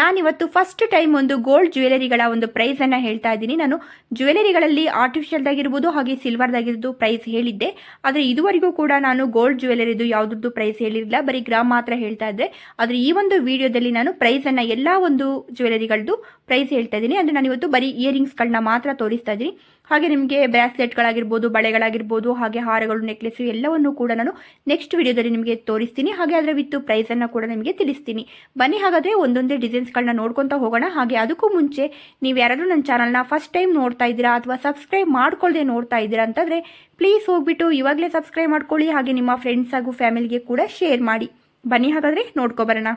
ನಾನಿವತ್ತು first time ಒಂದು gold ಜ್ಯುವೆಲರಿಗಳ ಒಂದು ಪ್ರೈಸ್ ಅನ್ನ ಹೇಳ್ತಾ ಇದ್ದೀನಿ. ನಾನು ಜ್ಯುವೆಲರಿಗಳಲ್ಲಿ ಆರ್ಟಿಫಿಷಿಯಲ್ ಆಗಿರ್ಬೋದು ಹಾಗೆ ಸಿಲ್ವರ್ದಾಗಿರೋದು ಪ್ರೈಸ್ ಹೇಳಿದ್ದೆ. ಆದರೆ ಇದುವರೆಗೂ ಕೂಡ ನಾನು ಗೋಲ್ಡ್ ಜ್ಯುವೆಲರಿದು ಯಾವುದ್ರದ್ದು ಪ್ರೈಸ್ ಹೇಳಿರಲಿಲ್ಲ. ಬರೀ ಗ್ರಾಮ್ ಮಾತ್ರ ಹೇಳ್ತಾ ಇದ್ದೆ. ಆದರೆ ಈ ಒಂದು ವಿಡಿಯೋದಲ್ಲಿ ನಾನು ಪ್ರೈಸ್ ಅನ್ನ ಎಲ್ಲ ಒಂದು ಜ್ಯುವೆಲರಿಗಳದ್ದು ಪ್ರೈಸ್ ಹೇಳ್ತಾ ಇದ್ದೀನಿ. ಅಂದರೆ ನಾನು ಇವತ್ತು ಬರೀ ಇಯರಿಂಗ್ಸ್ಗಳನ್ನ ಮಾತ್ರ ತೋರಿಸ್ತಾ ಇದ್ದೀನಿ. ಹಾಗೆ ನಿಮಗೆ ಬ್ರಾಸ್ಲೆಟ್ಗಳಾಗಿರ್ಬೋದು ಬಳೆಗಳಾಗಿರ್ಬೋದು, ಹಾಗೆ ಹಾರಗಳು ನೆಕ್ಲೆಸ್ ಎಲ್ಲವನ್ನು ಕೂಡ ನಾನು ನೆಕ್ಸ್ಟ್ ವಿಡಿಯೋದಲ್ಲಿ ನಿಮಗೆ ತೋರಿಸ್ತೀನಿ. ಹಾಗೆ ಅದರ ವಿತ್ತು ಪ್ರೈಸನ್ನು ಕೂಡ ನಿಮಗೆ ತಿಳಿಸ್ತೀನಿ. ಬನ್ನಿ ಹಾಗಾದರೆ ಒಂದೊಂದೇ ಡಿಸೈನ್ಸ್ಗಳನ್ನ ನೋಡ್ಕೊತಾ ಹೋಗೋಣ. ಹಾಗೆ ಅದಕ್ಕೂ ಮುಂಚೆ ನೀವು ಯಾರಾದರೂ ನನ್ನ ಚಾನಲ್ನ ಫಸ್ಟ್ ಟೈಮ್ ನೋಡ್ತಾ ಇದ್ದೀರಾ ಅಥವಾ ಸಬ್ಸ್ಕ್ರೈಬ್ ಮಾಡ್ಕೊಳ್ಳದೆ ನೋಡ್ತಾ ಇದ್ದೀರಾ ಅಂತಂದರೆ ಪ್ಲೀಸ್ ಹೋಗ್ಬಿಟ್ಟು ಇವಾಗಲೇ ಸಬ್ಸ್ಕ್ರೈಬ್ ಮಾಡ್ಕೊಳ್ಳಿ. ಹಾಗೆ ನಿಮ್ಮ ಫ್ರೆಂಡ್ಸ್ ಹಾಗೂ ಫ್ಯಾಮಿಲಿಗೆ ಕೂಡ ಶೇರ್ ಮಾಡಿ. ಬನ್ನಿ ಹಾಗಾದರೆ ನೋಡ್ಕೊಬರೋಣ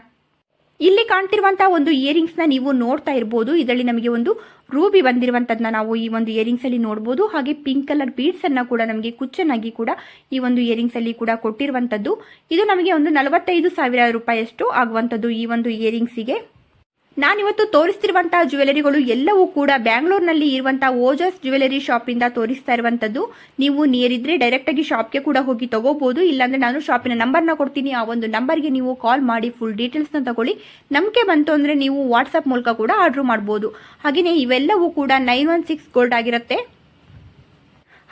ಇಲ್ಲಿ ಕಾಣ್ತಿರುವಂತಹ ಒಂದು ಇಯರಿಂಗ್ಸ್ನ ನೀವು ನೋಡ್ತಾ ಇರಬಹುದು ಇದರಲ್ಲಿ ನಮಗೆ ಒಂದು ರೂಬಿ ಬಂದಿರುವಂತದ್ನ ನಾವು ಈ ಒಂದು ಇಯರಿಂಗ್ಸ್ ಅಲ್ಲಿ ನೋಡಬಹುದು ಹಾಗೆ ಪಿಂಕ್ ಕಲರ್ ಬೀಡ್ಸ್ ಅನ್ನ ಕೂಡ ನಮಗೆ ಕುಚ್ಚನಾಗಿ ಕೂಡ ಈ ಒಂದು ಇಯರಿಂಗ್ಸ್ ಅಲ್ಲಿ ಕೂಡ ಕೊಟ್ಟಿರುವಂತದ್ದು. ಇದು ನಮಗೆ ಒಂದು ನಲವತ್ತೈದು ಸಾವಿರ ರೂಪಾಯಿಯಷ್ಟು ಆಗುವಂತದ್ದು ಈ ಒಂದು ಇಯರಿಂಗ್ಸಿಗೆ ನಾನಿವತ್ತು ತೋರಿಸ್ತಿರುವಂತಹ ಜ್ಯುವೆಲರಿಗಳು ಎಲ್ಲವೂ ಕೂಡ ಬ್ಯಾಂಗ್ಳೂರ್ನಲ್ಲಿ ಇರುವಂತಹ ಓಜಸ್ ಜ್ಯುವೆಲರಿ ಶಾಪಿಂದ ತೋರಿಸ್ತಾ ಇರುವಂತದ್ದು. ನೀವು ನಿಯರ್ ಇದ್ರೆ ಡೈರೆಕ್ಟ್ ಆಗಿ ಶಾಪ್ಗೆ ಕೂಡ ಹೋಗಿ ತಗೋಬಹುದು ಇಲ್ಲಾಂದ್ರೆ ನಾನು ಶಾಪಿನ ನಂಬರ್ನ ಕೊಡ್ತೀನಿ. ಆ ಒಂದು ನಂಬರ್ಗೆ ನೀವು ಕಾಲ್ ಮಾಡಿ ಫುಲ್ ಡೀಟೇಲ್ಸ್ನ ತಗೊಳ್ಳಿ. ನಂಬಿಕೆ ಬಂತು ಅಂದ್ರೆ ನೀವು ವಾಟ್ಸ್ಆಪ್ ಮೂಲಕ ಕೂಡ ಆರ್ಡರ್ ಮಾಡಬಹುದು ಹಾಗೆಯೇ ಇವೆಲ್ಲವೂ ಕೂಡ ನೈನ್ ಒನ್ ಸಿಕ್ಸ್ ಗೋಲ್ಡ್ ಆಗಿರುತ್ತೆ.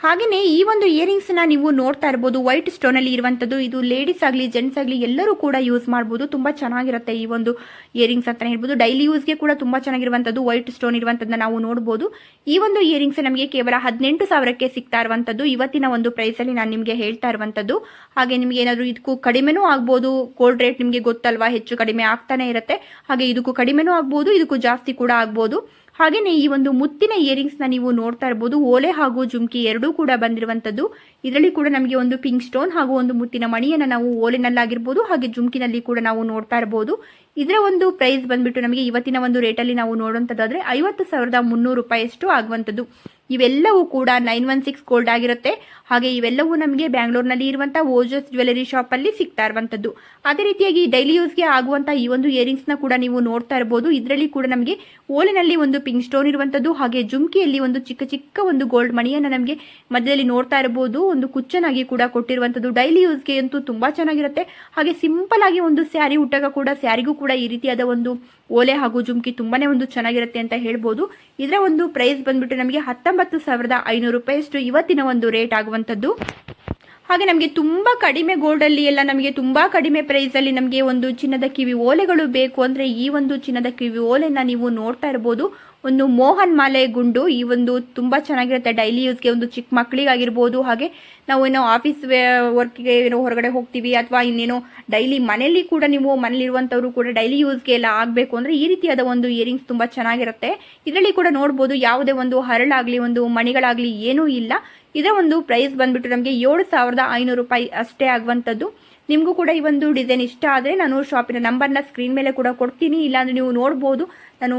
ಹಾಗೆಯೇ ಈ ಒಂದು ಇಯರಿಂಗ್ಸ್ನ ನೀವು ನೋಡ್ತಾ ಇರ್ಬೋದು ವೈಟ್ ಸ್ಟೋನಲ್ಲಿ ಇರುವಂಥದ್ದು, ಇದು ಲೇಡೀಸ್ ಆಗಲಿ ಜೆಂಟ್ಸ್ ಆಗಲಿ ಎಲ್ಲರೂ ಕೂಡ ಯೂಸ್ ಮಾಡ್ಬೋದು. ತುಂಬ ಚೆನ್ನಾಗಿರುತ್ತೆ ಈ ಒಂದು ಇಯರಿಂಗ್ಸ್ ಅಂತಲೇ ಹೇಳ್ಬೋದು. ಡೈಲಿ ಯೂಸ್ಗೆ ಕೂಡ ತುಂಬ ಚೆನ್ನಾಗಿರುವಂಥದ್ದು ವೈಟ್ ಸ್ಟೋನ್ ಇರುವಂಥದ್ದನ್ನ ನಾವು ನೋಡ್ಬೋದು. ಈ ಒಂದು ಇಯರಿಂಗ್ಸ್ ನಮಗೆ ಕೇವಲ ಹದಿನೆಂಟು ಸಾವಿರಕ್ಕೆ ಸಿಗ್ತಾ ಇರುವಂಥದ್ದು. ಇವತ್ತಿನ ಒಂದು ಪ್ರೈಸಲ್ಲಿ ನಾನು ನಿಮಗೆ ಹೇಳ್ತಾ ಇರುವಂಥದ್ದು. ಹಾಗೆ ನಿಮಗೆ ಏನಾದರೂ ಇದಕ್ಕೂ ಕಡಿಮೆನೂ ಆಗ್ಬೋದು. ಗೋಲ್ಡ್ ರೇಟ್ ನಿಮಗೆ ಗೊತ್ತಲ್ವಾ? ಹೆಚ್ಚು ಕಡಿಮೆ ಆಗ್ತಾನೆ ಇರುತ್ತೆ. ಹಾಗೆ ಇದಕ್ಕೂ ಕಡಿಮೆನೂ ಆಗ್ಬೋದು, ಇದಕ್ಕೂ ಜಾಸ್ತಿ ಕೂಡ ಆಗ್ಬೋದು. ಹಾಗೆಯೇ ಈ ಒಂದು ಮುತ್ತಿನ ಇಯರಿಂಗ್ಸ್ನ ನೀವು ನೋಡ್ತಾ ಇರ್ಬೋದು. ಓಲೆ ಹಾಗೂ ಜುಮ್ಕಿ ಎರಡೂ ಕೂಡ ಬಂದಿರುವಂಥದ್ದು. ಇದರಲ್ಲಿ ಕೂಡ ನಮಗೆ ಒಂದು ಪಿಂಕ್ ಸ್ಟೋನ್ ಹಾಗೂ ಒಂದು ಮುತ್ತಿನ ಮಣಿಯನ್ನು ನಾವು ಓಲೆನಲ್ಲಾಗಿರ್ಬೋದು, ಹಾಗೆ ಜುಮ್ಕಿನಲ್ಲಿ ಕೂಡ ನಾವು ನೋಡ್ತಾ ಇರ್ಬೋದು. ಇದರ ಒಂದು ಪ್ರೈಸ್ ಬಂದ್ಬಿಟ್ಟು ನಮಗೆ ಇವತ್ತಿನ ಒಂದು ರೇಟಲ್ಲಿ ನಾವು ನೋಡುವಂಥದ್ದಾದರೆ ಐವತ್ತು ಸಾವಿರದ ಮುನ್ನೂರು ರೂಪಾಯಿಯಷ್ಟು ಆಗುವಂಥದ್ದು. ಇವೆಲ್ಲವೂ ಕೂಡ ನೈನ್ ಒನ್ ಸಿಕ್ಸ್ ಗೋಲ್ಡ್ ಆಗಿರುತ್ತೆ. ಹಾಗೆ ಇವೆಲ್ಲವೂ ನಮಗೆ ಬ್ಯಾಂಗ್ಳೂರ್ನಲ್ಲಿ ಇರುವಂಥ ಓಜಸ್ ಜ್ಯುವೆಲರಿ ಶಾಪಲ್ಲಿ ಸಿಗ್ತಾ ಇರುವಂಥದ್ದು ಅದೇ ರೀತಿಯಾಗಿ ಡೈಲಿ ಯೂಸ್ಗೆ ಆಗುವಂಥ ಈ ಒಂದು ಇಯರಿಂಗ್ಸ್ನ ಕೂಡ ನೀವು ನೋಡ್ತಾ ಇರ್ಬೋದು. ಇದರಲ್ಲಿ ಕೂಡ ನಮಗೆ ಓಲಿನಲ್ಲಿ ಒಂದು ಪಿಂಕ್ ಸ್ಟೋನ್ ಇರುವಂಥದ್ದು ಹಾಗೆ ಜುಮ್ಕಿಯಲ್ಲಿ ಒಂದು ಚಿಕ್ಕ ಚಿಕ್ಕ ಒಂದು ಗೋಲ್ಡ್ ಮಣಿಯನ್ನು ನಮಗೆ ಮಧ್ಯದಲ್ಲಿ ನೋಡ್ತಾ ಇರಬಹುದು ಒಂದು ಕುಚ್ಚನಾಗಿ ಕೂಡ ಕೊಟ್ಟಿರುವಂಥದ್ದು ಡೈಲಿ ಯೂಸ್ಗೆ ಅಂತೂ ತುಂಬ ಚೆನ್ನಾಗಿರುತ್ತೆ. ಹಾಗೆ ಸಿಂಪಲ್ ಆಗಿ ಒಂದು ಸ್ಯಾರಿ ಹುಟ್ಟಾಗ ಕೂಡ ಸ್ಯಾರಿಗೂ ಕೂಡ ಈ ರೀತಿಯಾದ ಒಂದು ಓಲೆ ಹಾಗೂ ಜುಮ್ಕಿ ತುಂಬಾನೇ ಒಂದು ಚೆನ್ನಾಗಿರುತ್ತೆ ಅಂತ ಹೇಳ್ಬೋದು. ಇದರ ಒಂದು ಪ್ರೈಸ್ ಬಂದ್ಬಿಟ್ಟು ನಮಗೆ ಹತ್ತೊಂಬತ್ತು ಸಾವಿರದ ಐನೂರು ರೂಪಾಯಿಯಷ್ಟು ಇವತ್ತಿನ ಒಂದು ರೇಟ್ ಆಗುವಂಥದ್ದು. ಹಾಗೆ ನಮಗೆ ತುಂಬ ಕಡಿಮೆ ಗೋಲ್ಡಲ್ಲಿ ಎಲ್ಲ ನಮಗೆ ತುಂಬ ಕಡಿಮೆ ಪ್ರೈಸಲ್ಲಿ ನಮಗೆ ಒಂದು ಚಿನ್ನದ ಕಿವಿ ಓಲೆಗಳು ಬೇಕು ಅಂದರೆ ಈ ಒಂದು ಚಿನ್ನದ ಕಿವಿ ಓಲೆನ ನೀವು ನೋಡ್ತಾ ಇರ್ಬೋದು. ಒಂದು ಮೋಹನ್ ಮಾಲೆ ಗುಂಡು ಈ ಒಂದು ತುಂಬ ಚೆನ್ನಾಗಿರುತ್ತೆ. ಡೈಲಿ ಯೂಸ್ಗೆ ಒಂದು ಚಿಕ್ಕ ಮಕ್ಕಳಿಗಾಗಿರ್ಬೋದು ಹಾಗೆ ನಾವು ಏನೋ ಆಫೀಸ್ ವರ್ಕ್ಗೆ ಏನೋ ಹೊರಗಡೆ ಹೋಗ್ತೀವಿ ಅಥವಾ ಇನ್ನೇನೋ ಡೈಲಿ ಮನೆಯಲ್ಲಿ ಕೂಡ ನೀವು ಮನೇಲಿರುವಂಥವ್ರು ಕೂಡ ಡೈಲಿ ಯೂಸ್ಗೆ ಎಲ್ಲ ಆಗಬೇಕು ಅಂದರೆ ಈ ರೀತಿಯಾದ ಒಂದು ಇಯರಿಂಗ್ಸ್ ತುಂಬ ಚೆನ್ನಾಗಿರುತ್ತೆ. ಇದರಲ್ಲಿ ಕೂಡ ನೋಡ್ಬೋದು ಯಾವುದೇ ಒಂದು ಹರಳಾಗಲಿ, ಒಂದು ಮಣಿಗಳಾಗಲಿ ಏನೂ ಇಲ್ಲ. ಇದರ ಒಂದು ಪ್ರೈಸ್ ಬಂದ್ಬಿಟ್ಟು ನಮಗೆ ಏಳು ಸಾವಿರದ ಐನೂರು ರೂಪಾಯಿ ಅಷ್ಟೇ ಆಗುವಂಥದ್ದು. ನಿಮಗೂ ಕೂಡ ಈ ಒಂದು ಡಿಸೈನ್ ಇಷ್ಟ ಆದರೆ ನಾನು ಶಾಪಿನ ನಂಬರ್ನ ಸ್ಕ್ರೀನ್ ಮೇಲೆ ಕೂಡ ಕೊಡ್ತೀನಿ. ಇಲ್ಲಾಂದರೆ ನೀವು ನೋಡ್ಬೋದು. ನಾನು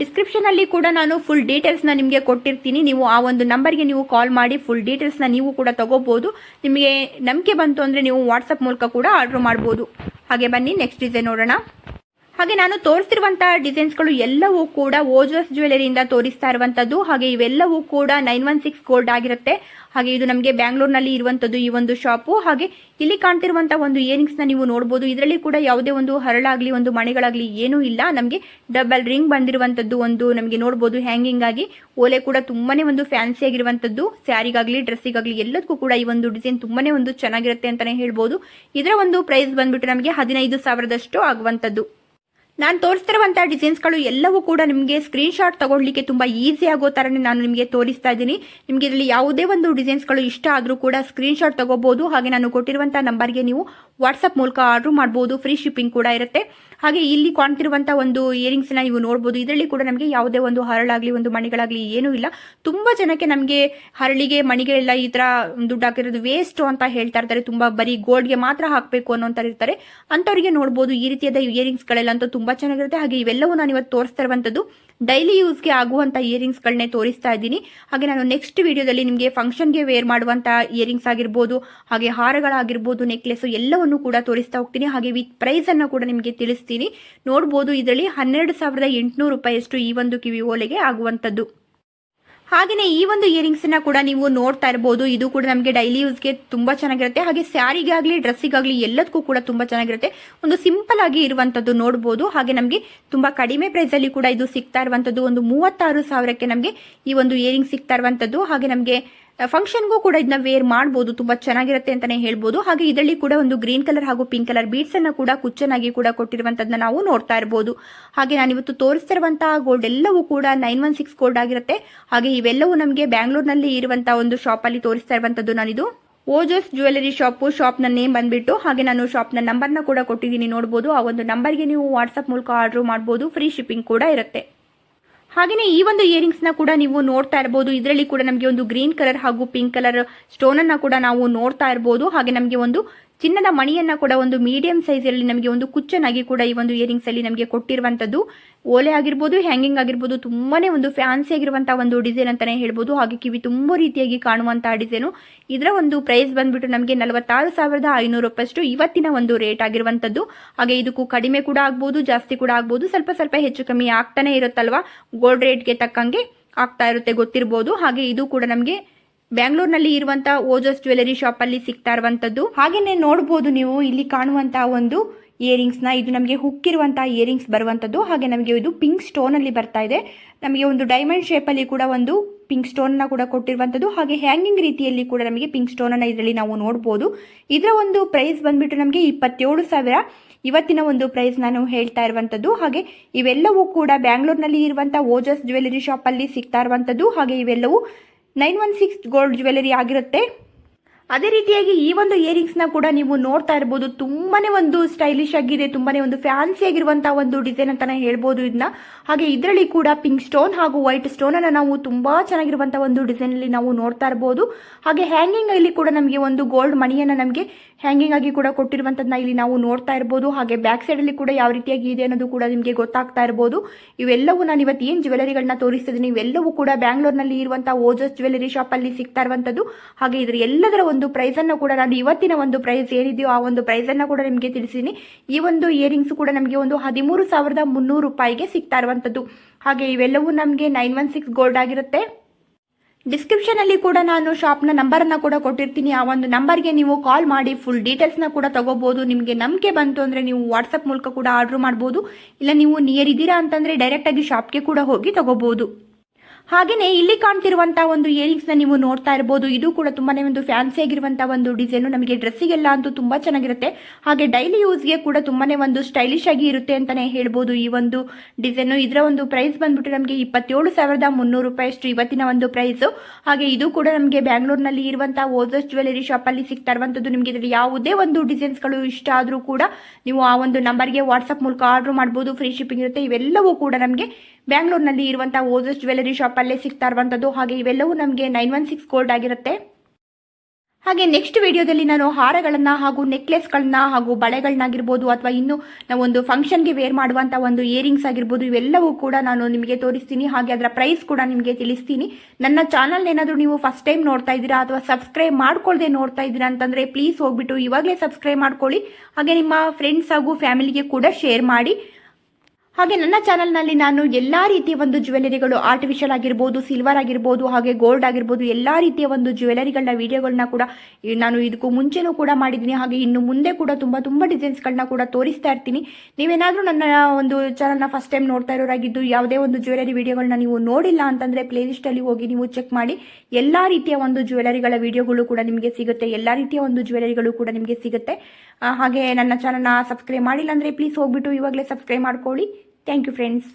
ಡಿಸ್ಕ್ರಿಪ್ಷನಲ್ಲಿ ಕೂಡ ನಾನು ಫುಲ್ ಡೀಟೇಲ್ಸ್ನ ನಿಮಗೆ ಕೊಟ್ಟಿರ್ತೀನಿ. ನೀವು ಆ ಒಂದು ನಂಬರ್ಗೆ ನೀವು ಕಾಲ್ ಮಾಡಿ ಫುಲ್ ಡೀಟೇಲ್ಸ್ನ ನೀವು ಕೂಡ ತಗೋಬೋದು. ನಿಮಗೆ ನಂಬಿಕೆ ಬಂತು ಅಂದರೆ ನೀವು ವಾಟ್ಸಪ್ ಮೂಲಕ ಕೂಡ ಆರ್ಡರ್ ಮಾಡ್ಬೋದು. ಹಾಗೆ ಬನ್ನಿ ನೆಕ್ಸ್ಟ್ ಡಿಸೈನ್ ನೋಡೋಣ. ಹಾಗೆ ನಾನು ತೋರಿಸ್ತಿರುವಂತಹ ಡಿಸೈನ್ಸ್ಗಳು ಎಲ್ಲವೂ ಕೂಡ ಓಜಸ್ ಜ್ಯುವೆಲರಿಯಿಂದ ತೋರಿಸ್ತಾ ಇರುವಂತದ್ದು. ಹಾಗೆ ಇವೆಲ್ಲವೂ ಕೂಡ ನೈನ್ ಒನ್ ಸಿಕ್ಸ್ ಗೋಲ್ಡ್ ಆಗಿರುತ್ತೆ. ಹಾಗೆ ಇದು ನಮಗೆ ಬ್ಯಾಂಗ್ಳೂರ್ನಲ್ಲಿ ಇರುವಂತದ್ದು ಈ ಒಂದು ಶಾಪು. ಹಾಗೆ ಇಲ್ಲಿ ಕಾಣ್ತಿರುವಂತಹ ಒಂದು ಇಯರಿಂಗ್ಸ್ನ ನೀವು ನೋಡಬಹುದು ಇದರಲ್ಲಿ ಕೂಡ ಯಾವುದೇ ಒಂದು ಹರಳಾಗ್ಲಿ, ಒಂದು ಮಣಿಗಳಾಗ್ಲಿ ಏನೂ ಇಲ್ಲ. ನಮಗೆ ಡಬಲ್ ರಿಂಗ್ ಬಂದಿರುವಂತದ್ದು ಒಂದು ನಮಗೆ ನೋಡಬಹುದು ಹ್ಯಾಂಗಿಂಗ್ ಆಗಿ ಓಲೆ ಕೂಡ ತುಂಬಾನೇ ಒಂದು ಫ್ಯಾನ್ಸಿ ಆಗಿರುವಂತದ್ದು. ಸ್ಯಾರಿಗಾಗ್ಲಿ, ಡ್ರೆಸ್ಸಿಗಾಗ್ಲಿ ಎಲ್ಲದಕ್ಕೂ ಕೂಡ ಈ ಒಂದು ಡಿಸೈನ್ ತುಂಬಾನೇ ಒಂದು ಚೆನ್ನಾಗಿರುತ್ತೆ ಅಂತಾನೆ ಹೇಳ್ಬೋದು. ಇದರ ಒಂದು ಪ್ರೈಸ್ ಬಂದ್ಬಿಟ್ಟು ನಮಗೆ ಹದಿನೈದು ಸಾವಿರದಷ್ಟು ಆಗುವಂತದ್ದು. ನಾನು ತೋರಿಸ್ತಿರುವಂಥ ಡಿಸೈನ್ಸ್ಗಳು ಎಲ್ಲವೂ ಕೂಡ ನಿಮಗೆ ಸ್ಕ್ರೀನ್ ಶಾಟ್ ತಗೊಳ್ಳಿಕ್ಕೆ ತುಂಬ ಈಸಿ ಆಗೋ ಥರನೇ ನಾನು ನಿಮಗೆ ತೋರಿಸ್ತಾ ಇದ್ದೀನಿ. ನಿಮಗೆ ಇದರಲ್ಲಿ ಯಾವುದೇ ಒಂದು ಡಿಸೈನ್ಸ್ಗಳು ಇಷ್ಟ ಆದರೂ ಕೂಡ ಸ್ಕ್ರೀನ್ ಶಾಟ್ ತಗೋಬಹುದು ಹಾಗೆ ನಾನು ಕೊಟ್ಟಿರುವಂಥ ನಂಬರ್ಗೆ ನೀವು ವಾಟ್ಸಪ್ ಮೂಲಕ ಆರ್ಡರ್ ಮಾಡ್ಬೋದು. ಫ್ರೀ ಶಿಪ್ಪಿಂಗ್ ಕೂಡ ಇರುತ್ತೆ. ಹಾಗೆ ಇಲ್ಲಿ ಕಾಣ್ತಿರುವಂಥ ಒಂದು ಇಯರಿಂಗ್ಸ್ನ ನೀವು ನೋಡ್ಬೋದು. ಇದರಲ್ಲಿ ಕೂಡ ನಮಗೆ ಯಾವುದೇ ಒಂದು ಹರಳಾಗಲಿ, ಒಂದು ಮಣಿಗಳಾಗಲಿ ಏನೂ ಇಲ್ಲ. ತುಂಬ ಜನಕ್ಕೆ ನಮಗೆ ಹರಳಿಗೆ ಮಣಿಗೆ ಎಲ್ಲ ಈ ಥರ ದುಡ್ಡು ಹಾಕಿರೋದು ವೇಸ್ಟು ಅಂತ ಹೇಳ್ತಾ ಇರ್ತಾರೆ. ತುಂಬ ಬರೀ ಗೋಲ್ಡ್ಗೆ ಮಾತ್ರ ಹಾಕಬೇಕು ಅನ್ನೋಂಥ ಇರ್ತಾರೆ. ಅಂತವರಿಗೆ ನೋಡ್ಬೋದು ಈ ರೀತಿಯಾದ ಇಯರಿಂಗ್ಸ್ಗಳೆಲ್ಲ ಅಂತೂ ತುಂಬ ಚೆನ್ನಾಗಿರುತ್ತೆ. ಹಾಗೆ ಇವೆಲ್ಲವೂ ನಾನು ಇವತ್ತು ತೋರಿಸ್ತಾ ಇರುವಂಥದ್ದು. ಡೈಲಿ ಯೂಸ್ಗೆ ಆಗುವಂಥ ಇಯರಿಂಗ್ಸ್ಗಳನ್ನೇ ತೋರಿಸ್ತಾ ಇದ್ದೀನಿ. ಹಾಗೆ ನಾನು ನೆಕ್ಸ್ಟ್ ವಿಡಿಯೋದಲ್ಲಿ ನಿಮಗೆ ಫಂಕ್ಷನ್ಗೆ ವೇರ್ ಮಾಡುವಂಥ ಇಯರಿಂಗ್ಸ್ ಆಗಿರ್ಬೋದು, ಹಾಗೆ ಹಾರಗಳಾಗಿರ್ಬೋದು ನೆಕ್ಲೆಸ್ ಎಲ್ಲವನ್ನು ಕೂಡ ತೋರಿಸ್ತಾ ಹೋಗ್ತೀನಿ. ಹಾಗೆ ವಿತ್ ಪ್ರೈಸನ್ನು ಕೂಡ ನಿಮಗೆ ತಿಳಿಸ್ತೀನಿ. ನೋಡ್ಬೋದು, ಇದರಲ್ಲಿ ಹನ್ನೆರಡು ಸಾವಿರದ ಎಂಟುನೂರು ರೂಪಾಯಿಯಷ್ಟು ಈ ಒಂದು ಕಿವಿ ಓಲೆಗೆ ಆಗುವಂಥದ್ದು ಹಾಗೆಯೇ ಈ ಒಂದು ಇಯರಿಂಗ್ಸನ್ನ ಕೂಡ ನೀವು ನೋಡ್ತಾ ಇರ್ಬೋದು. ಇದು ಕೂಡ ನಮಗೆ ಡೈಲಿ ಯೂಸ್ಗೆ ತುಂಬಾ ಚೆನ್ನಾಗಿರುತ್ತೆ. ಹಾಗೆ ಸ್ಯಾರಿಗಾಗಲಿ ಡ್ರೆಸ್ಸಿಗಾಗಲಿ ಎಲ್ಲದಕ್ಕೂ ಕೂಡ ತುಂಬಾ ಚೆನ್ನಾಗಿರುತ್ತೆ. ಒಂದು ಸಿಂಪಲ್ ಆಗಿ ಇರುವಂತದ್ದು ನೋಡ್ಬೋದು. ಹಾಗೆ ನಮಗೆ ತುಂಬಾ ಕಡಿಮೆ ಪ್ರೈಸ್ ಅಲ್ಲಿ ಕೂಡ ಇದು ಸಿಗ್ತಾ ಇರುವಂತದ್ದು ಒಂದು ಮೂವತ್ತಾರು ಸಾವಿರಕ್ಕೆ ನಮಗೆ ಈ ಒಂದು ಇಯರಿಂಗ್ ಸಿಗ್ತಾ ಇರುವಂತದ್ದು ಹಾಗೆ ನಮಗೆ ಫಂಕ್ಷನ್ಗೂ ಕೂಡ ಇದನ್ನ ವೇರ್ ಮಾಡಬಹುದು ತುಂಬಾ ಚೆನ್ನಾಗಿರುತ್ತೆ ಅಂತಾನೆ ಹೇಳ್ಬೋದು. ಹಾಗೆ ಇದರಲ್ಲಿ ಕೂಡ ಒಂದು ಗ್ರೀನ್ ಕಲರ್ ಹಾಗೂ ಪಿಂಕ್ ಕಲರ್ ಬೀಡ್ಸ್ ಅನ್ನ ಕೂಡ ಕುಚ್ಚನಾಗಿ ಕೂಡ ಕೊಟ್ಟಿರುವಂತದನ್ನ ನಾವು ನೋಡ್ತಾ ಇರಬಹುದು ಹಾಗೆ ನಾನು ಇವತ್ತು ತೋರಿಸ್ತಿರುವಂತಹ ಗೋಲ್ಡ್ ಎಲ್ಲವೂ ಕೂಡ ನೈನ್ ಒನ್ ಸಿಕ್ಸ್ ಗೋಲ್ಡ್ ಆಗಿರುತ್ತೆ. ಹಾಗೆ ಇವೆಲ್ಲವೂ ನಮಗೆ ಬ್ಯಾಂಗ್ಳೂರ್ನಲ್ಲಿ ಇರುವಂತಹ ಒಂದು ಶಾಪ್ ಅಲ್ಲಿ ತೋರಿಸ್ತಾ ಇರುವಂತದ್ದು ನಾನಿದು. ಓಜೋಸ್ ಜ್ಯುವೆಲರಿ ಶಾಪು ಶಾಪ್ನ ನೇಮ್ ಬಂದ್ಬಿಟ್ಟು, ಹಾಗೆ ನಾನು ಶಾಪ್ನ ನಂಬರ್ನ ಕೂಡ ಕೊಟ್ಟಿದ್ದೀನಿ ನೋಡ್ಬೋದು. ಆ ಒಂದು ನಂಬರ್ಗೆ ನೀವು ವಾಟ್ಸಪ್ ಮೂಲಕ ಆರ್ಡರ್ ಮಾಡ್ಬೋದು. ಫ್ರೀ ಶಿಪ್ಪಿಂಗ್ ಕೂಡ ಇರುತ್ತೆ. ಹಾಗೆಯೇ ಈ ಒಂದು ಇಯರಿಂಗ್ಸ್ನ ಕೂಡ ನೀವು ನೋಡ್ತಾ ಇರಬಹುದು ಇದರಲ್ಲಿ ಕೂಡ ನಮಗೆ ಒಂದು ಗ್ರೀನ್ ಕಲರ್ ಹಾಗೂ ಪಿಂಕ್ ಕಲರ್ ಸ್ಟೋನ್ ಅನ್ನ ಕೂಡ ನಾವು ನೋಡ್ತಾ ಇರಬಹುದು ಹಾಗೆ ನಮಗೆ ಒಂದು ಚಿನ್ನದ ಮಣಿಯನ್ನ ಕೂಡ ಒಂದು ಮೀಡಿಯಂ ಸೈಜ್ ಅಲ್ಲಿ ನಮಗೆ ಒಂದು ಕುಚ್ಚನಾಗಿ ಕೂಡ ಈ ಒಂದು ಇಯರಿಂಗ್ಸ್ ಅಲ್ಲಿ ನಮಗೆ ಕೊಟ್ಟಿರುವಂತದ್ದು ಓಲೆ ಆಗಿರ್ಬೋದು ಹ್ಯಾಂಗಿಂಗ್ ಆಗಿರ್ಬೋದು, ತುಂಬಾನೇ ಒಂದು ಫ್ಯಾನ್ಸಿ ಆಗಿರುವಂತಹ ಒಂದು ಡಿಸೈನ್ ಅಂತಾನೆ ಹೇಳ್ಬೋದು. ಹಾಗೆ ಕಿವಿ ತುಂಬಾ ರೀತಿಯಾಗಿ ಕಾಣುವಂತಹ ಡಿಸೈನು ಇದರ ಒಂದು ಪ್ರೈಸ್ ಬಂದ್ಬಿಟ್ಟು ನಮಗೆ ನಲವತ್ತಾರು ಸಾವಿರದ ಐನೂರು ರೂಪಾಯಿಷ್ಟು ಇವತ್ತಿನ ಒಂದು ರೇಟ್ ಆಗಿರುವಂತದ್ದು ಹಾಗೆ ಇದಕ್ಕೂ ಕಡಿಮೆ ಕೂಡ ಆಗ್ಬೋದು, ಜಾಸ್ತಿ ಕೂಡ ಆಗ್ಬೋದು. ಸ್ವಲ್ಪ ಸ್ವಲ್ಪ ಹೆಚ್ಚು ಕಮ್ಮಿ ಆಗ್ತಾನೆ ಇರುತ್ತಲ್ವಾ? ಗೋಲ್ಡ್ ರೇಟ್ಗೆ ತಕ್ಕಂಗೆ ಆಗ್ತಾ ಇರುತ್ತೆ, ಗೊತ್ತಿರ್ಬೋದು. ಹಾಗೆ ಇದು ಕೂಡ ನಮಗೆ ಬ್ಯಾಂಗ್ಳೂರ್ನಲ್ಲಿ ಇರುವಂತ ಓಜೋಸ್ ಜ್ಯುವೆಲರಿ ಶಾಪ್ ಅಲ್ಲಿ ಸಿಗ್ತಾ ಇರುವಂತದ್ದು. ಹಾಗೇನೆ ನೋಡಬಹುದು ನೀವು, ಇಲ್ಲಿ ಕಾಣುವಂತಹ ಒಂದು ಇಯರಿಂಗ್ಸ್ನ ಇದು ನಮಗೆ ಹುಕ್ ಇರುವಂತಹ ಇಯರಿಂಗ್ಸ್ ಬರುವಂತದ್ದು. ಹಾಗೆ ನಮಗೆ ಇದು ಪಿಂಕ್ ಸ್ಟೋನ್ ಅಲ್ಲಿ ಬರ್ತಾ ಇದೆ. ನಮಗೆ ಒಂದು ಡೈಮಂಡ್ ಶೇಪ್ ಅಲ್ಲಿ ಕೂಡ ಒಂದು ಪಿಂಕ್ ಸ್ಟೋನ್ನ ಕೂಡ ಕೊಟ್ಟಿರುವಂತದ್ದು. ಹಾಗೆ ಹ್ಯಾಂಗಿಂಗ್ ರೀತಿಯಲ್ಲಿ ಕೂಡ ನಮಗೆ ಪಿಂಕ್ ಸ್ಟೋನ್ ಅನ್ನ ಇದರಲ್ಲಿ ನಾವು ನೋಡಬಹುದು ಇದರ ಒಂದು ಪ್ರೈಸ್ ಬಂದ್ಬಿಟ್ಟು ನಮಗೆ ಇಪ್ಪತ್ತೇಳು ಸಾವಿರ. ಇವತ್ತಿನ ಒಂದು ಪ್ರೈಸ್ ನಾನು ಹೇಳ್ತಾ ಇರುವಂತದ್ದು. ಹಾಗೆ ಇವೆಲ್ಲವೂ ಕೂಡ ಬ್ಯಾಂಗ್ಳೂರ್ನಲ್ಲಿ ಇರುವಂತಹ ಓಜಸ್ ಜ್ಯುವೆಲರಿ ಶಾಪ್ ಅಲ್ಲಿ ಸಿಗ್ತಾ ಇರುವಂತದ್ದು. ಹಾಗೆ ಇವೆಲ್ಲವೂ nine one six gold jewellery ಆಗಿರುತ್ತೆ. ಅದೇ ರೀತಿಯಾಗಿ ಈ ಒಂದು ಇಯರಿಂಗ್ಸ್ನ ಕೂಡ ನೀವು ನೋಡ್ತಾ ಇರಬಹುದು ತುಂಬಾನೇ ಒಂದು ಸ್ಟೈಲಿಶ್ ಆಗಿದೆ, ತುಂಬಾನೇ ಒಂದು ಫ್ಯಾನ್ಸಿ ಆಗಿರುವಂತಹ ಒಂದು ಡಿಸೈನ್ ಅಂತಾನೆ ಹೇಳ್ಬೋದು ಇದನ್ನ ಹಾಗೆ ಇದರಲ್ಲಿ ಕೂಡ ಪಿಂಕ್ ಸ್ಟೋನ್ ಹಾಗೂ ವೈಟ್ ಸ್ಟೋನ್ ಅನ್ನ ನಾವು ತುಂಬಾ ಚೆನ್ನಾಗಿರುವಂತಹ ಒಂದು ಡಿಸೈನ್ ಅಲ್ಲಿ ನಾವು ನೋಡ್ತಾ ಇರಬಹುದು ಹಾಗೆ ಹ್ಯಾಂಗಿಂಗ್ ಅಲ್ಲಿ ಕೂಡ ನಮಗೆ ಒಂದು ಗೋಲ್ಡ್ ಮಣಿಯನ್ನ ನಮಗೆ ಹ್ಯಾಂಗಿಂಗ್ ಆಗಿ ಕೂಡ ಕೊಟ್ಟಿರುವಂತದ್ನ ಇಲ್ಲಿ ನಾವು ನೋಡ್ತಾ ಇರಬಹುದು ಹಾಗೆ ಬ್ಯಾಕ್ ಸೈಡ್ ಅಲ್ಲಿ ಕೂಡ ಯಾವ ರೀತಿಯಾಗಿ ಇದೆ ಅನ್ನೋದು ಕೂಡ ನಿಮಗೆ ಗೊತ್ತಾಗ್ತಾ ಇರಬಹುದು ಇವೆಲ್ಲವೂ ನಾನು ಇವತ್ತು ಏನ್ ಜ್ಯುವೆಲರಿಗಳನ್ನ ತೋರಿಸ್ತಿದ್ದೀನಿ ಇವೆಲ್ಲವೂ ಕೂಡ ಬ್ಯಾಂಗ್ಳೂರ್ನಲ್ಲಿ ಇರುವಂತಹ ಓಜಸ್ ಜ್ಯುವೆಲರಿ ಶಾಪ್ ಅಲ್ಲಿ ಸಿಗ್ತಾ ಇರುವಂತದ್ದು. ಹಾಗೆ ಇದ್ರ ಎಲ್ಲದರ ಒಂದು ಪ್ರೈಸ್ ಅನ್ನು ಕೂಡ ನಾನು ಇವತ್ತಿನ ಒಂದು ಪ್ರೈಸ್ ಏನಿದೆಯೋ ಆ ಒಂದು ಪ್ರೈಸ್ ಅನ್ನ ಕೂಡ ನಿಮಗೆ ತಿಳಿಸಿದ್ದೀನಿ ಈ ಒಂದು ಇಯರಿಂಗ್ಸ್ ಕೂಡ ನಮಗೆ ಒಂದು ಹದಿಮೂರು ಸಾವಿರದ ಮುನ್ನೂರು ರೂಪಾಯಿಗೆ ಸಿಗ್ತಾ ಇರುವಂತದ್ದು. ಹಾಗೆ ಇವೆಲ್ಲವೂ ನಮಗೆ ನೈನ್ ಒನ್ ಸಿಕ್ಸ್ ಗೋಲ್ಡ್ ಆಗಿರುತ್ತೆ. ಡಿಸ್ಕ್ರಿಪ್ಷನ್ ಅಲ್ಲಿ ಕೂಡ ನಾನು ಶಾಪ್ನ ನಂಬರನ್ನು ಕೂಡ ಕೊಟ್ಟಿರ್ತೀನಿ. ಆ ಒಂದು ನಂಬರ್ಗೆ ನೀವು ಕಾಲ್ ಮಾಡಿ ಫುಲ್ ಡೀಟೇಲ್ಸ್ನ ಕೂಡ ತಗೋಬಹುದು ನಿಮಗೆ ನಂಬಿಕೆ ಬಂತು ಅಂದರೆ ನೀವು ವಾಟ್ಸಪ್ ಮೂಲಕ ಕೂಡ ಆರ್ಡರ್ ಮಾಡ್ಬೋದು. ಇಲ್ಲ ನೀವು ನಿಯರ್ ಇದ್ದೀರಾ ಅಂತಂದರೆ ಡೈರೆಕ್ಟಾಗಿ ಶಾಪ್ಗೆ ಕೂಡ ಹೋಗಿ ತಗೋಬಹುದು ಹಾಗೆಯೇ ಇಲ್ಲಿ ಕಾಣ್ತಿರುವಂತಹ ಒಂದು ಇಯರಿಂಗ್ಸ್ನ ನೀವು ನೋಡ್ತಾ ಇರಬಹುದು ಇದು ಕೂಡ ತುಂಬಾನೇ ಒಂದು ಫ್ಯಾನ್ಸಿ ಆಗಿರುವಂತಹ ಒಂದು ಡಿಸೈನ್ ನಮಗೆ ಡ್ರೆಸ್ಸಿಗೆಲ್ಲ ಅಂತೂ ತುಂಬಾ ಚೆನ್ನಾಗಿರುತ್ತೆ. ಹಾಗೆ ಡೈಲಿ ಯೂಸ್ಗೆ ಕೂಡ ತುಂಬಾನೇ ಒಂದು ಸ್ಟೈಲಿಶ್ ಆಗಿ ಇರುತ್ತೆ ಅಂತಾನೆ ಹೇಳ್ಬೋದು. ಈ ಒಂದು ಡಿಸೈನ್ ಇದರ ಒಂದು ಪ್ರೈಸ್ ಬಂದ್ಬಿಟ್ಟು ನಮಗೆ ಇಪ್ಪತ್ತೇಳು ಸಾವಿರದ ಮುನ್ನೂರು ರೂಪಾಯಿ ಅಷ್ಟು ಇವತ್ತಿನ ಒಂದು ಪ್ರೈಸ್ ಹಾಗೆ ಇದು ಕೂಡ ನಮಗೆ ಬ್ಯಾಂಗ್ಳೂರ್ನಲ್ಲಿ ಇರುವಂತಹ ಓಜಸ್ ಜ್ಯುವೆಲರಿ ಶಾಪ್ ಅಲ್ಲಿ ಸಿಗ್ತಾ ಇರುವಂತದ್ದು. ನಿಮಗೆ ಇದರಲ್ಲಿ ಯಾವುದೇ ಒಂದು ಡಿಸೈನ್ಸ್ಗಳು ಇಷ್ಟ ಆದರೂ ಕೂಡ ನೀವು ಆ ಒಂದು ನಂಬರ್ಗೆ ವಾಟ್ಸ್ಆಪ್ ಮೂಲಕ ಆರ್ಡರ್ ಮಾಡಬಹುದು ಫ್ರೀ ಶಿಪ್ಪಿಂಗ್ ಇರುತ್ತೆ. ಇವೆಲ್ಲವೂ ಕೂಡ ನಮಗೆ ಬ್ಯಾಂಗ್ಳೂರ್ನಲ್ಲಿ ಇರುವಂತಹ ಓಜಸ್ ಜ್ಯುವೆಲರಿ ಶಾಪ್ ಅಲ್ಲೇ ಸಿಗ್ತಾ ಇರುವಂಥದ್ದು ಹಾಗೆ ಇವೆಲ್ಲವೂ ನಮಗೆ ನೈನ್ ಒನ್ ಸಿಕ್ಸ್ ಗೋಲ್ಡ್ ಆಗಿರುತ್ತೆ. ಹಾಗೆ ನೆಕ್ಸ್ಟ್ ವಿಡಿಯೋದಲ್ಲಿ ನಾನು ಹಾರಗಳನ್ನ ಹಾಗೂ ನೆಕ್ಲೆಸ್ಗಳನ್ನ ಹಾಗೂ ಬಳೆಗಳನ್ನಾಗಿರ್ಬೋದು ಅಥವಾ ಇನ್ನು ನಾವು ಒಂದು ಫಂಕ್ಷನ್ಗೆ ವೇರ್ ಮಾಡುವಂಥ ಒಂದು ಇಯರಿಂಗ್ಸ್ ಆಗಿರ್ಬೋದು, ಇವೆಲ್ಲವೂ ಕೂಡ ನಾನು ನಿಮಗೆ ತೋರಿಸ್ತೀನಿ. ಹಾಗೆ ಅದರ ಪ್ರೈಸ್ ಕೂಡ ನಿಮಗೆ ತಿಳಿಸ್ತೀನಿ. ನನ್ನ ಚಾನಲ್ ಏನಾದರೂ ನೀವು ಫಸ್ಟ್ ಟೈಮ್ ನೋಡ್ತಾ ಇದ್ದೀರಾ ಅಥವಾ ಸಬ್ಸ್ಕ್ರೈಬ್ ಮಾಡ್ಕೊಳ್ದೆ ನೋಡ್ತಾ ಇದ್ದೀರಾ ಅಂತಂದರೆ ಪ್ಲೀಸ್ ಹೋಗ್ಬಿಟ್ಟು ಇವಾಗಲೇ ಸಬ್ಸ್ಕ್ರೈಬ್ ಮಾಡ್ಕೊಳ್ಳಿ. ಹಾಗೆ ನಿಮ್ಮ ಫ್ರೆಂಡ್ಸ್ ಹಾಗೂ ಫ್ಯಾಮಿಲಿಗೆ ಕೂಡ ಶೇರ್ ಮಾಡಿ. ಹಾಗೆ ನನ್ನ ಚಾನಲ್ನಲ್ಲಿ ನಾನು ಎಲ್ಲ ರೀತಿಯ ಒಂದು ಜ್ಯುವೆಲರಿಗಳು ಆರ್ಟಿಫಿಷಿಯಲ್ ಆಗಿರ್ಬೋದು ಸಿಲ್ವರ್ ಆಗಿರ್ಬೋದು, ಹಾಗೆ ಗೋಲ್ಡ್ ಆಗಿರ್ಬೋದು, ಎಲ್ಲ ರೀತಿಯ ಒಂದು ಜ್ಯುವೆಲರಿಗಳನ್ನ ವಿಡಿಯೋಗಳನ್ನ ಕೂಡ ನಾನು ಇದಕ್ಕೂ ಮುಂಚೆನೂ ಕೂಡ ಮಾಡಿದ್ದೀನಿ. ಹಾಗೆ ಇನ್ನು ಮುಂದೆ ಕೂಡ ತುಂಬ ತುಂಬ ಡಿಸೈನ್ಸ್ಗಳನ್ನ ಕೂಡ ತೋರಿಸ್ತಾ ಇರ್ತೀನಿ. ನೀವೇನಾದರೂ ನನ್ನ ಒಂದು ಚಾನಲ್ನ ಫಸ್ಟ್ ಟೈಮ್ ನೋಡ್ತಾ ಇರೋರಾಗಿದ್ದು, ಯಾವುದೇ ಒಂದು ಜ್ಯುವೆಲರಿ ವಿಡಿಯೋಗಳನ್ನ ನೀವು ನೋಡಿಲ್ಲ ಅಂತಂದರೆ ಪ್ಲೇಲಿಸ್ಟಲ್ಲಿ ಹೋಗಿ ನೀವು ಚೆಕ್ ಮಾಡಿ. ಎಲ್ಲ ರೀತಿಯ ಒಂದು ಜ್ಯುವೆಲರಿಗಳ ವಿಡಿಯೋಗಳು ಕೂಡ ನಿಮಗೆ ಸಿಗುತ್ತೆ. ಎಲ್ಲ ರೀತಿಯ ಒಂದು ಜ್ಯುವೆಲರಿಗಳು ಕೂಡ ನಿಮಗೆ ಸಿಗುತ್ತೆ. ಹಾಗೆ ನನ್ನ ಚಾನಲ್ನ ಸಬ್ಸ್ಕ್ರೈಬ್ ಮಾಡಿಲ್ಲ ಅಂದರೆ ಪ್ಲೀಸ್ ಹೋಗ್ಬಿಟ್ಟು ಇವಾಗಲೇ ಸಬ್ಸ್ಕ್ರೈಬ್ ಮಾಡ್ಕೊಳ್ಳಿ. Thank you friends